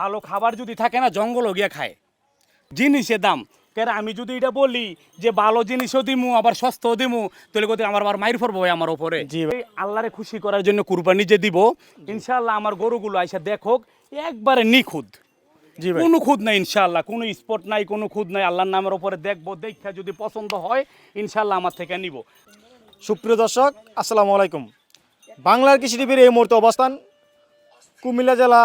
ভালো খাবার যদি থাকে না জঙ্গলও গিয়ে খায়। জিনিসের দাম। কেন আমি যদি এটা বলি যে ভালো জিনিসও দিমু আবার সস্তাও দিমু তাহলে কোথায় আমার আবার মাইর পড়ব আমার ওপরে জি ভাই। আল্লাহরে খুশি করার জন্য কুরবানি যে দিব ইনশাল্লাহ আমার গরুগুলো আইসা দেখোক একবারে নিখুঁত। জি ভাই। কোনো খুদ নাই ইনশাল্লাহ কোনো স্পট নাই কোনো খুদ নাই আল্লাহর নামের উপরে দেখব দেখা যদি পছন্দ হয় ইনশাল্লাহ আমার থেকে নিব। সুপ্রিয় দর্শক আসসালামু আলাইকুম। বাংলার কৃষি টিভির এই মুহূর্তে অবস্থান কুমিল্লা জেলা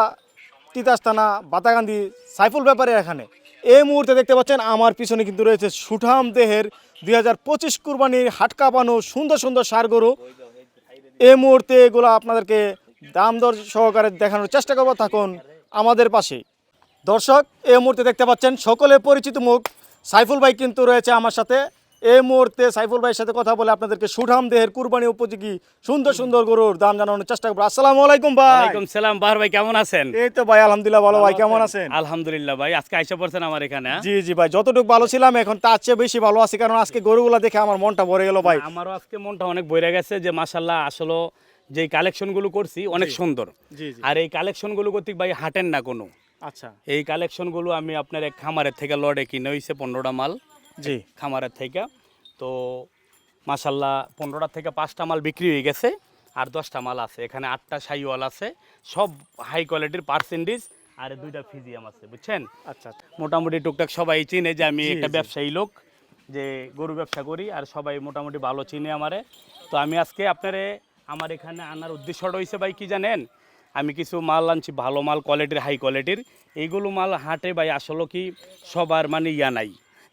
তিতাস থানা বাতাগান্ধি সাইফুল ব্যাপারে এখানে। এই মুহূর্তে দেখতে পাচ্ছেন আমার পিছনে কিন্তু রয়েছে সুঠাম দেহের দুই হাজার পঁচিশ কুরবানির হাট কাঁপানো সুন্দর সুন্দর সার গরু। এই মুহূর্তে এগুলো আপনাদেরকে দাম দর সহকারে দেখানোর চেষ্টা করব। থাকুন আমাদের পাশে। দর্শক, এই মুহূর্তে দেখতে পাচ্ছেন সকলে পরিচিত মুখ। সাইফুল ভাই কিন্তু রয়েছে আমার সাথে। এই মুহূর্তে সাইফুল ভাইয়ের সাথে কথা বলে আপনাদেরকে সুঠাম দেহের কুরবানি উপযোগী সুন্দর সুন্দর গরুর দাম জানানোর চেষ্টা করব। আসসালামু আলাইকুম ভাই। ওয়ালাইকুম সালাম। বাহার ভাই কেমন আছেন? এই তো ভাই আলহামদুলিল্লাহ ভালো ভাই কেমন আছেন? আলহামদুলিল্লাহ ভাই আজকে আইসা পড়ছেন আমার এখানে হ্যাঁ? জি জি ভাই যতটুকু ভালো ছিলাম এখন তার চেয়ে বেশি ভালো আছি কারণ আজকে গরুগুলা দেখে আমার মনটা ভরে গেল ভাই। আমারও আজকে মনটা অনেক বইরে গেছে যে মাসাল্লাহ আসলে যে কালেকশনগুলো করছি অনেক সুন্দর। আর এই কালেকশনগুলো কর্তৃক ভাই হাঁটেন না কোনো। আচ্ছা। এই কালেকশনগুলো আমি আপনার এক খামারের থেকে লড়ে কিনে হয়েছে পনেরোটা মাল। জি। খামারের থেকে। তো মাসাল্লাহ পনেরোটা থেকে পাঁচটা মাল বিক্রি হয়ে গেছে আর দশটা মাল আছে। এখানে আটটা সাইওয়াল আছে। সব হাই কোয়ালিটির পার্সেন্টেজ আর দুইটা ফিজিয়াম আছে বুঝছেন? আচ্ছা আচ্ছা। মোটামুটি টুকটাক সবাই চিনে যে আমি একটা ব্যবসায়ী লোক যে গরু ব্যবসা করি আর সবাই মোটামুটি ভালো চিনে আমারে। তো আমি আজকে আপনারে আমার এখানে আনার উদ্দেশ্যটা হয়েছে ভাই কি জানেন? আমি কিছু মাল আনছি ভালো মাল কোয়ালিটির হাই কোয়ালিটির এইগুলো মাল হাটে ভাই আসলে কি সবার মানে ইয়া নাই।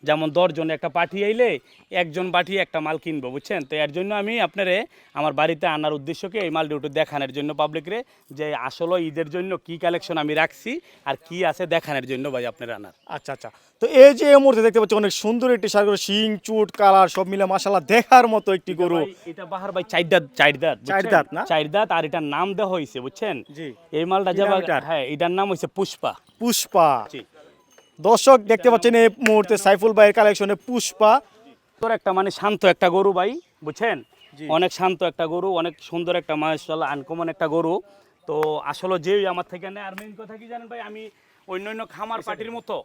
যেমন দশজন একটা পাঠি আইলে একজন পাঠিয়ে একটা মাল কিনবো বুঝছেন? তো এর জন্য আমি আপনারে আমার বাড়িতে আনার উদ্দেশ্যকে এই মাল ডিউটি দেখানোর জন্য পাবলিকরে যে আসলে ঈদের জন্য কি কালেকশন আমি রাখছি আর কি আছে দেখানোর জন্য ভাই আপনার আনার। আচ্ছা আচ্ছা। তো এই যে এই মুহূর্তে দেখতে পাচ্ছি অনেক সুন্দর একটি সার গরু শিং চুট কালার সব মিলে মাসাল্লাহ দেখার মতো একটি গরু। এটা বাহার ভাই চার দাঁত চার দাঁত চার দাঁত না? চার দাঁত আর এটার নাম দেওয়া হয়েছে বুঝছেন? জি। এই মালটা কি যাবা নাম এটার? হ্যাঁ এটার নাম হয়েছে পুষ্পা। পুষ্পা। দর্শক দেখতে পাচ্ছেন এই মুহূর্তে সাইফুল ভাইয়ের কালেকশনে পুষ্পা। তোর একটা মানে শান্ত একটা গরু ভাই বুঝছেন? অনেক শান্ত একটা গরু অনেক সুন্দর একটা মাসাল্লাহ আনকমন একটা গরু। তো আসলে যেই আমার থেকে নেয় আর মেইন কথা কি জানেন ভাই আমি অন্য অন্য খামার পার্টির মতো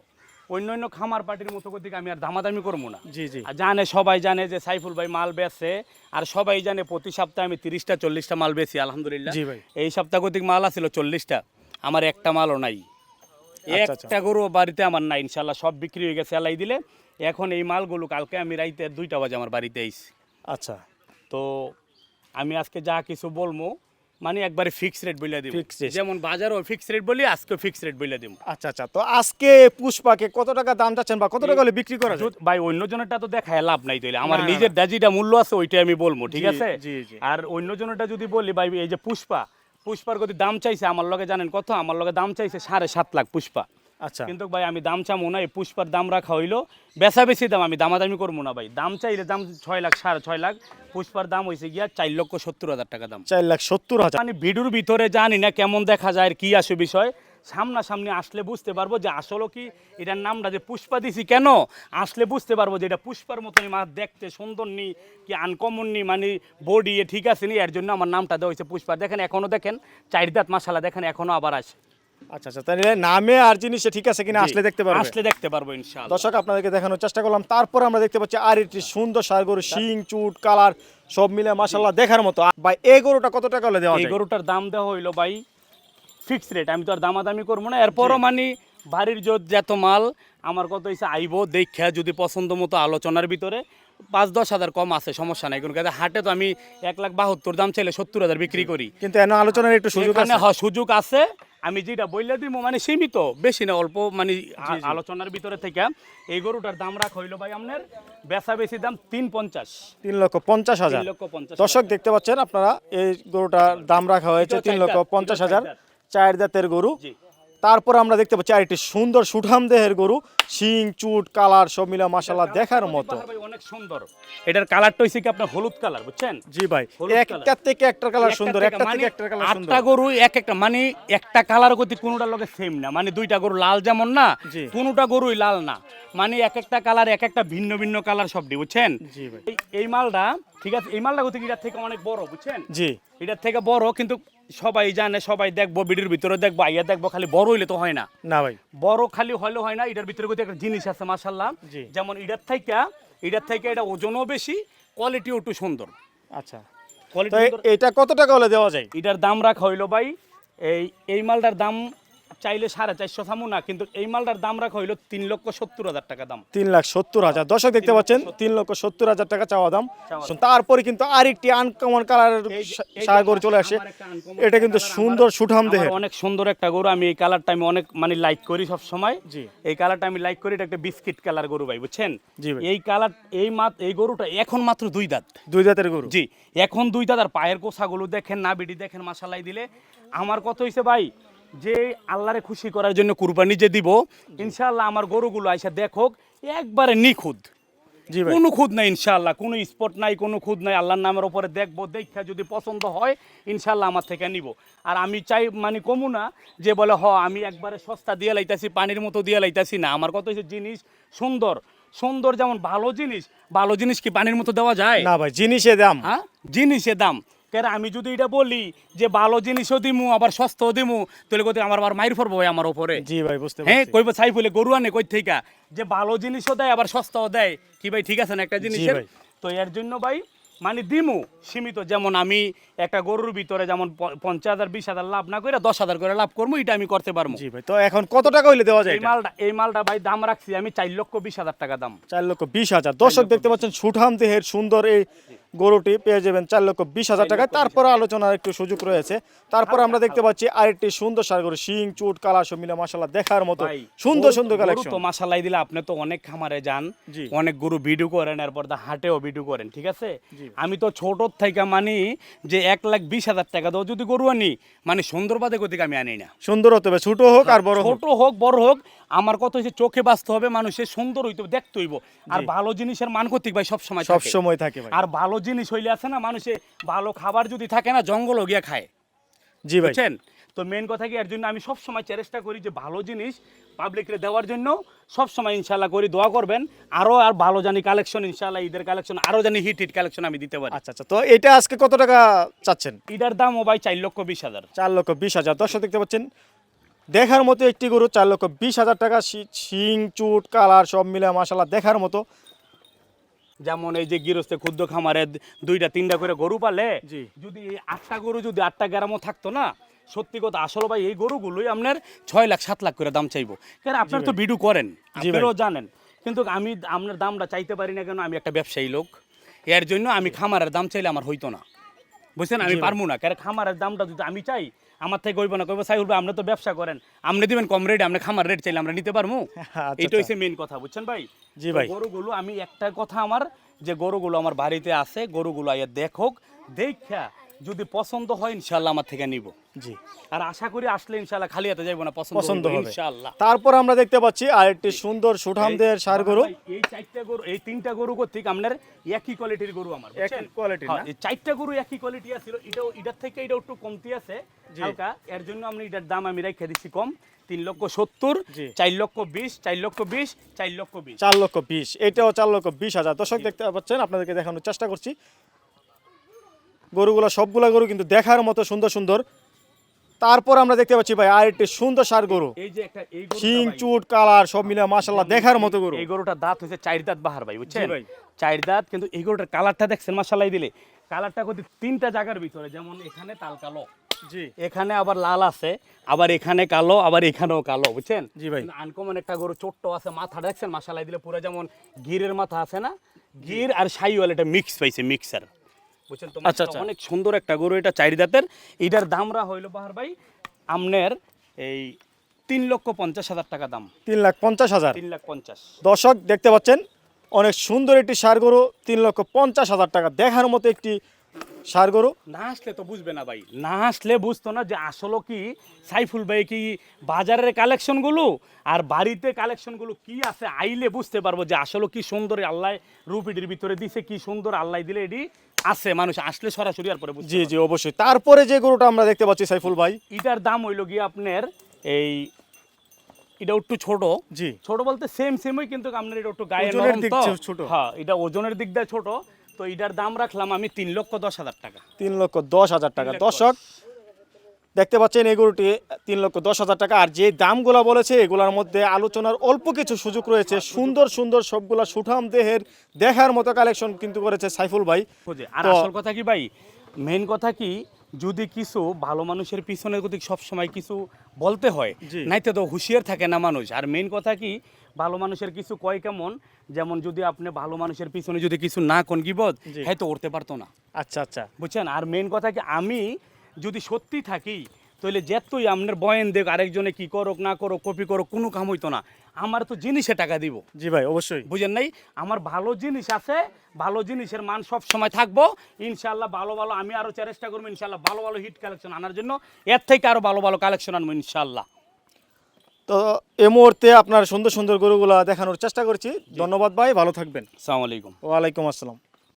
অন্য অন্য খামার পার্টির মতো দিকে আমি আর দামাদামি করব না। জি জি। আর জানে সবাই জানে যে সাইফুল ভাই মাল বেচে আর সবাই জানে প্রতি সপ্তাহে আমি তিরিশটা চল্লিশটা মাল বেচি আলহামদুলিল্লাহ। জি ভাই। এই সপ্তাহ কতিক মাল আছিল চল্লিশটা আমার একটা মালও নাই। একটা গরু বাড়িতে আমার নাই ইনশাল্লাহ সব বিক্রি হয়ে গেছে এলাই দিলে। এখন এই মালগুলো কালকে আমি রাইতে দুইটা বাজে আমার বাড়িতে আইছি। আচ্ছা। তো আমি আজকে যা কিছু বলব মানে একবারে ফিক্স রেট বলে দিব যেমন বাজারও ফিক্স রেট বলি আজকে ফিক্স রেট বলে দিব আচ্ছা আচ্ছা। তো আজকে পুষ্পাকে কত টাকা দাম চাচ্ছেন বা কত টাকা হলে বিক্রি করা যায়? ভাই অন্য জনেরটা তো দেখায় লাভ নাই তাইলে। আমার নিজের দাজিটা মূল্য আছে ওইটাই আমি বলব ঠিক আছে। আর অন্য জনেরটা যদি বলি ভাই এই যে পুষ্পা পুষ্পার গতি দাম চাইছে আমার লগে জানেন কত? আমার লগে দাম চাইছে সাড়ে সাত লাখ পুষ্পা। আচ্ছা। কিন্তু ভাই আমি দাম চামো না এই পুষ্পার দাম রাখা হইল। বেচা বেশি দাম আমি দামাদামি করব না ভাই। দাম চাইলে দাম ছয় লাখ সাড়ে ছয় লাখ। পুষ্পার দাম হয়েছে গিয়া চার লক্ষ সত্তর হাজার টাকা দাম। চার লাখ সত্তর হাজার। মানে ভিডিওর ভিতরে জানি না কেমন দেখা যায় আর কি আসে বিষয়। সামনাসামনি আসলে বুঝতে পারব যে আসলে কি এটার নামটা যে পুষ্পা দিছি কেন? আসলে বুঝতে পারব যে এটা পুষ্পার মতনই মাছ দেখতে সুন্দর নি কি আনকমন নি মানে বডি এ ঠিক আছে নি এর জন্য আমার নামটা দেওয়া হয়েছে পুষ্পা। দেখেন এখনও দেখেন চার দাঁত মাসালা দেখেন এখনও আবার আসে। আচ্ছা আচ্ছা তাহলে নামে আর জিনিসে ঠিক আছে কিনা আসলে দেখতে পারবেন আসলে দেখতে পারব ইনশাআল্লাহ। দর্শক আপনাদেরকে দেখানোর চেষ্টা করলাম। তারপর আমরা দেখতে পাচ্ছি আর একটি সুন্দর সার গরু শিং চুট কালার সব মিলে মাসাল্লাহ দেখার মতো। ভাই এই গরুটা কত টাকা হলে দেওয়া এই গরুটার দাম দেওয়া হইল ভাই ফিক্স রেট আমি তো আর দামাদামি করব না। এরপরও মানে বাড়ির যত মাল আমার কত হয়েছে আইবো দেখা যদি পছন্দ মতো আলোচনার ভিতরে পাঁচ দশ হাজার কম আছে সমস্যা নাই। কোনো কাজে হাটে তো আমি এক লাখ বাহাত্তর দাম চাইলে সত্তর হাজার বিক্রি করি। কিন্তু এন আলোচনার একটু সুযোগ আছে? হ সুযোগ আছে। আমি যেটা বললে দিব মানে সীমিত বেশি না অল্প মানে আলোচনার ভিতরে থেকে এই গরুটার দাম রাখ হইল ভাই আপনার বেচা বেশি দাম তিন পঞ্চাশ। তিন লক্ষ পঞ্চাশ হাজার। দর্শক দেখতে পাচ্ছেন আপনারা এই গরুটার দাম রাখা হয়েছে তিন লক্ষ পঞ্চাশ হাজার। চার চার দাঁতের গরু তারপর আমরা দেখতে পাচ্ছি আরেকটি সুন্দর সুঠাম দেহের গরু। শিং চুট কালার সব মিলে মাসাল্লাহ দেখার মতো। অনেক সুন্দর। এটার কালারটা হইছে কি আপনার হলুদ কালার বুঝছেন? জি ভাই একটা থেকে একটা কালার সুন্দর একটা মানে থেকে একটা কালার সুন্দর। আটটা গরু এক একটা মানে একটা কালার গতি কোনোটার লগে সেম না। মানে দুইটা গরু লাল যেমন না। কোনোটা গরুই লাল না। মানে এক একটা কালার এক একটা ভিন্ন ভিন্ন কালার সবটি বুঝছেন? জি ভাই। এই- এই মালটা ঠিক আছে এই মালটা গতি এটার থেকে অনেক বড় বুঝছেন? জি। এটার থেকে বড় কিন্তু সবাই জানে সবাই দেখব বিডির ভিতরে দেখব আইয়া দেখব খালি বড় হইলে তো হয় না। না ভাই। বড় খালি হলে হয় না এটার ভিতরে একটা জিনিস আছে মাসাল্লাহ। যেমন এটার থেকে এটার থেকে এটা ওজনও বেশি কোয়ালিটিও একটু সুন্দর। আচ্ছা। কোয়ালিটি এটা কত টাকা হলে দেওয়া যায়? এটার দাম রাখা হইল ভাই এই এই মালটার দাম চাইলে সাড়ে চারশো থামু না কিন্তু এই মালটার দাম রাখা হইল তিন লক্ষ সত্তর হাজার টাকা দাম। তিন লাখ সত্তর হাজার। দর্শক দেখতে পাচ্ছেন তিন লক্ষ সত্তর হাজার টাকা চাওয়া দাম। তারপরে কিন্তু আরেকটি আনকমন যে- সাগর চলে আসে। এটা কিন্তু সুন্দর সুঠাম দেহের। অনেক সুন্দর একটা গরু আমি এই কালারটা আমি অনেক মানে লাইক করি সব সময়। জি। এই কালারটা আমি লাইক করি এটা একটা বিস্কিট কালার গরু ভাই বুঝছেন? জি ভাই। এই কালার এই মাত এই গরুটা এখন মাত্র দুই দাঁত। দুই জাতের গরু। জি এখন দুই দাদার পায়ের কোষাগুলো দেখেন না বিডি দেখেন মাসালাই দিলে। আমার কত হয়েছে ভাই? যে আল্লাহরে খুশি করার জন্য কুরবানি যে দিব ইনশাল্লাহ আমার গরুগুলো আইসা দেখোক একবারে নিখুঁত। কোনো খুদ নাই ইনশাল্লাহ কোনো স্পট নাই কোনো খুদ নাই। আল্লাহর নামের উপরে দেখব দেখা যদি পছন্দ হয় ইনশাল্লাহ আমার থেকে নিব। আর আমি চাই মানে কমু না যে বলে হ আমি একবারে সস্তা দিয়ে লাইতাছি পানির মতো দিয়ে লাইতাছি। না আমার কত জিনিস সুন্দর। সুন্দর যেমন ভালো জিনিস ভালো জিনিস কি পানির মতো দেওয়া যায়? না ভাই জিনিসের দাম। হ্যাঁ? জিনিসের দাম। কেন আমি যদি এটা বলি যে ভালো জিনিসও দিমু আবার সস্তাও দিমু তাহলে কোথায় আমার আবার মাইর পড়ব আমার উপরে। জি ভাই বুঝতে হ্যাঁ পারছি। কইব চাই বলে গরু আনে কই থেকে যে ভালো জিনিসও দেয় আবার সস্তাও দেয়। কি ভাই ঠিক আছে না একটা জিনিসের? তো এর জন্য ভাই মানে দিমু সীমিত। যেমন আমি একটা গরুর ভিতরে যেমন পঞ্চাশ হাজার বিশ হাজার লাভ না করে দশ হাজার করে লাভ করব এটা আমি করতে পারব জি ভাই তো এখন কত টাকা হইলে দেওয়া যায় এই মালটা এই মালটা ভাই দাম রাখছি আমি চার লক্ষ বিশ হাজার টাকা দাম। চার লক্ষ বিশ হাজার। দর্শক দেখতে পাচ্ছেন সুঠাম দেহের সুন্দর এই গরুটি পেয়ে যাবেন চার লক্ষ বিশ হাজার টাকায়। তারপরে আলোচনার একটু সুযোগ রয়েছে। তারপর আমরা দেখতে পাচ্ছি আরেকটি সুন্দর সার গরু শিং চুট কালা সব মিলে মাসাল্লাহ দেখার মতো সুন্দর সুন্দর কালেকশন তো মাসালাই দিলে আপনি তো অনেক খামারে যান অনেক গরু ভিডিও করেন এরপর দা হাটেও ভিডিও করেন ঠিক আছে? আমি তো ছোট থেকে মানি যে এক লাখ বিশ হাজার টাকা দাও যদি গরু আনি মানে সুন্দরবাদে গতিক আমি আনি না। সুন্দর হতে হবে ছোট হোক আর বড় ছোট হোক বড় হোক আমার কথা হচ্ছে চোখে বাঁচতে হবে মানুষের সুন্দর হইতে হবে, দেখতে হইব। আর ভালো জিনিসের মান কর্তিক ভাই সবসময় সব থাকে। সময় থাকে আর ভালো জিনিস হইলে আছে না মানুষে ভালো খাবার যদি থাকে না জঙ্গলও গিয়া খায়। জি বুঝছেন? তো মেন কথা কি এর জন্য আমি সব সময় চেষ্টা করি যে ভালো জিনিস পাবলিকরে দেওয়ার জন্য সব সময় ইনশাল্লাহ করি দোয়া করবেন। আরও আর ভালো জানি কালেকশন ইনশাল্লাহ ঈদের কালেকশন আরও জানি হিট হিট কালেকশন আমি দিতে পারি। আচ্ছা আচ্ছা তো এটা আজকে কত টাকা চাচ্ছেন? ঈদের দাম ও ভাই চার লক্ষ বিশ হাজার। চার লক্ষ বিশ হাজার। দর্শক দেখতে পাচ্ছেন দেখার মতো একটি গরু চার লক্ষ বিশ হাজার টাকা শিং চুট কালার সব মিলে মাসাল্লাহ দেখার মতো। যেমন এই যে গৃহস্থে ক্ষুদ্র খামারে দুইটা তিনটা করে গরু পালে যদি আটটা গরু যদি আটটা গ্রামও থাকতো না সত্যি কথা আসল ভাই এই গরুগুলোই আপনার ছয় লাখ সাত লাখ করে দাম চাইব। কারণ আপনার তো ভিডিও করেন আপনারাও জানেন। কিন্তু আমি আপনার দামটা চাইতে পারি না কেন আমি একটা ব্যবসায়ী লোক। এর জন্য আমি খামারের দাম চাইলে আমার হইতো না। বুঝছেন? আমি পারব না। কারণ খামারের দামটা যদি আমি চাই আমার থেকে করব না করব সাইবুল ভাই আপনি তো ব্যবসা করেন। আপনি দিবেন কম রেট আপনি খামার রেট চাইলে আমরা নিতে পারব এটা হচ্ছে মেন কথা বুঝছেন ভাই? জি ভাই। গরুগুলো আমি একটা কথা আমার যে গরুগুলো আমার বাড়িতে আছে গরুগুলো আইয়া দেখোক দেখা যদি পছন্দ হয় ইনশাল্লাহ আমার থেকে নিব। জি। আর আশা করি আসলে ইনশাল্লাহ খালি হাতে যাইবো না পছন্দ পছন্দ হবে ইনশাল্লাহ তারপর আমরা দেখতে পাচ্ছি আরেকটি সুন্দর সুঠামদের সার গরু। এই চারটা গরু এই তিনটা গরু করতে আপনার একই কোয়ালিটির গরু আমার বুঝছেন? quality হ্যাঁ, না? এই চারটা গরু একই কোয়ালিটি আছিল। এটাও এটার থেকে এটা একটু কমতি আছে হালকা। এর জন্য আমি এটার দাম আমি রেখে দিচ্ছি কম। তিন লক্ষ সত্তর চার লক্ষ বিশ চার লক্ষ বিশ চার লক্ষ বিশ। চার লক্ষ বিশ। এটাও চার লক্ষ বিশ হাজার। দর্শক দেখতে পাচ্ছেন আপনাদেরকে দেখানোর চেষ্টা করছি। গরুগুলো সবগুলা গরু কিন্তু দেখার মতো সুন্দর সুন্দর। তারপর আমরা দেখতে পাচ্ছি ভাই আর একটি সুন্দর সার গরু। এই যে একটা এই শিং চুট কালার সব মিলে মাসাল্লাহ দেখার মতো গরু। এই গরুটার দাঁত হচ্ছে চার দাঁত বাহার ভাই বুঝছেন। চার দাঁত কিন্তু এই গরুটার কালারটা দেখছেন মাসালাই দিলে। কালারটা করতে তিনটা জায়গার ভিতরে যেমন এখানে তাল কালো জি। এখানে আবার লাল আছে আবার এখানে কালো আবার এখানেও কালো বুঝছেন? জি ভাই। আনকমন একটা গরু ছোট্ট আছে মাথা দেখছেন মাসালাই দিলে পুরো যেমন গিরের মাথা আছে না? গির আর সাইওয়াল এটা মিক্স পাইছে মিক্সার বুঝছেন? তো আচ্ছা, আচ্ছা। অনেক সুন্দর একটা গরু এটা চারি দাঁতের এটার দামরা হইল বাহার ভাই আমনের এই তিন লক্ষ পঞ্চাশ হাজার টাকা দাম। তিন লাখ পঞ্চাশ হাজার। তিন লাখ পঞ্চাশ। দর্শক দেখতে পাচ্ছেন অনেক সুন্দর একটি সার গরু তিন লক্ষ পঞ্চাশ হাজার টাকা। দেখার মতো একটি সার গরু। না আসলে তো বুঝবে না ভাই। না আসলে বুঝতো না যে আসলে কি সাইফুল ভাই কি বাজারের কালেকশনগুলো আর বাড়িতে কালেকশনগুলো কি আছে? আইলে বুঝতে পারব যে আসলে কি সুন্দর আল্লাহ রুপিটির ভিতরে দিছে কি সুন্দর আল্লাহ দিলে এটি আছে মানুষ আসলে সরাসরি আর পরে জি জি অবশ্যই। তারপরে যে গরুটা আমরা দেখতে পাচ্ছি সাইফুল ভাই। এটার দাম হইল গিয়ে আপনার এই এটা একটু ছোট। জি। ছোট বলতে সেম সেমই কিন্তু আপনার এটা একটু গায়ে নরম তো। ছোট। হ্যাঁ এটা ওজনের দিক দিয়ে ছোট। তো এটার দাম রাখলাম আমি তিন লক্ষ দশ হাজার টাকা। তিন লক্ষ দশ হাজার টাকা। দর্শক দেখতে পাচ্ছেন এই গরুটি তিন লক্ষ দশ হাজার টাকা। আর যে দামগুলো বলেছে এগুলোর মধ্যে আলোচনার অল্প কিছু সুযোগ রয়েছে। সুন্দর সুন্দর সবগুলা সুঠাম দেহের দেখার মতো কালেকশন কিন্তু করেছে সাইফুল ভাই। আর আসল কথা কি ভাই? মেন কথা কি যদি কিছু ভালো মানুষের পিছনে যদি সবসময় কিছু বলতে হয়। নাইতে তো হুঁশিয়ার থাকে না মানুষ। আর মেন কথা কি ভালো মানুষের কিছু কয় কেমন? যেমন যদি আপনি ভালো মানুষের পিছনে যদি কিছু না কোন গিবদ জি। হ্যাঁ উঠতে পারতো না। আচ্ছা আচ্ছা। বুঝছেন? আর মেন কথা কি আমি যদি সত্যি থাকি তাহলে যেতই আপনার বয়েন দেখ আরেকজনে কি করুক না করুক কপি করুক কোনো কাম হইতো না। আমার তো জিনিসে টাকা দিব। জি ভাই অবশ্যই। বুঝেন নাই? আমার ভালো জিনিস আছে ভালো জিনিসের মান সব সময় থাকব। ইনশাল্লাহ ভালো ভালো আমি আরও চেষ্টা করব ইনশাল্লাহ ভালো ভালো হিট কালেকশন আনার জন্য। এর থেকে আরও ভালো ভালো কালেকশন আনব ইনশাল্লাহ তো এ মুহূর্তে আপনার সুন্দর সুন্দর গরুগুলা দেখানোর চেষ্টা করছি। ধন্যবাদ ভাই ভালো থাকবেন। আসসালামু আলাইকুম। ওয়ালাইকুম আসসালাম।